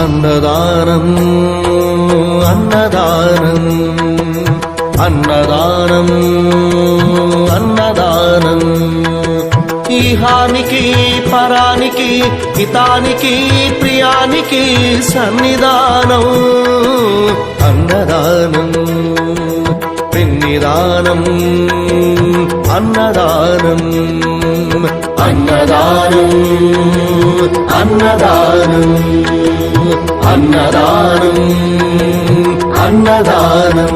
అన్నదానం అన్నదానం అన్నదానం అన్నదానం. ఈహానికి పరానికి హితానికి ప్రియా ప్రియానికి సన్నిధానం అన్నదానం పిన్నిదానం అన్నదానం అన్నదానం అన్నదానం అన్నదానం అన్నదానం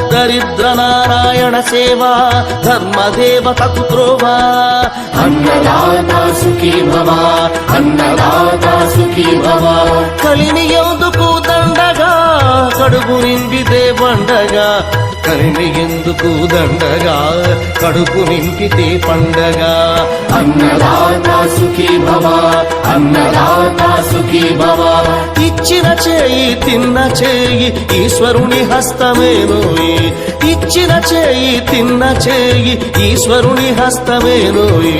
దరిద్ర నారాయణ సేవ ధర్మదేవతకు త్రోవా అన్నదాత సుఖీ భవ అన్నదాత సుఖీ భవ. కలిని ఎందుకు దండగా కడుపు నింపితే పండగా. కలిని ఎందుకు దండగా కడుపు నింపితే పండగ. అన్నదాత సుఖీ భవ అన్నదాత సుఖీ భవ. చేయి తిన్న చేయి ఈశ్వరుని హస్తమేనోయి ఇచ్చిన చేయి తిన్న చేయి ఈశ్వరుని హస్తమేనోయి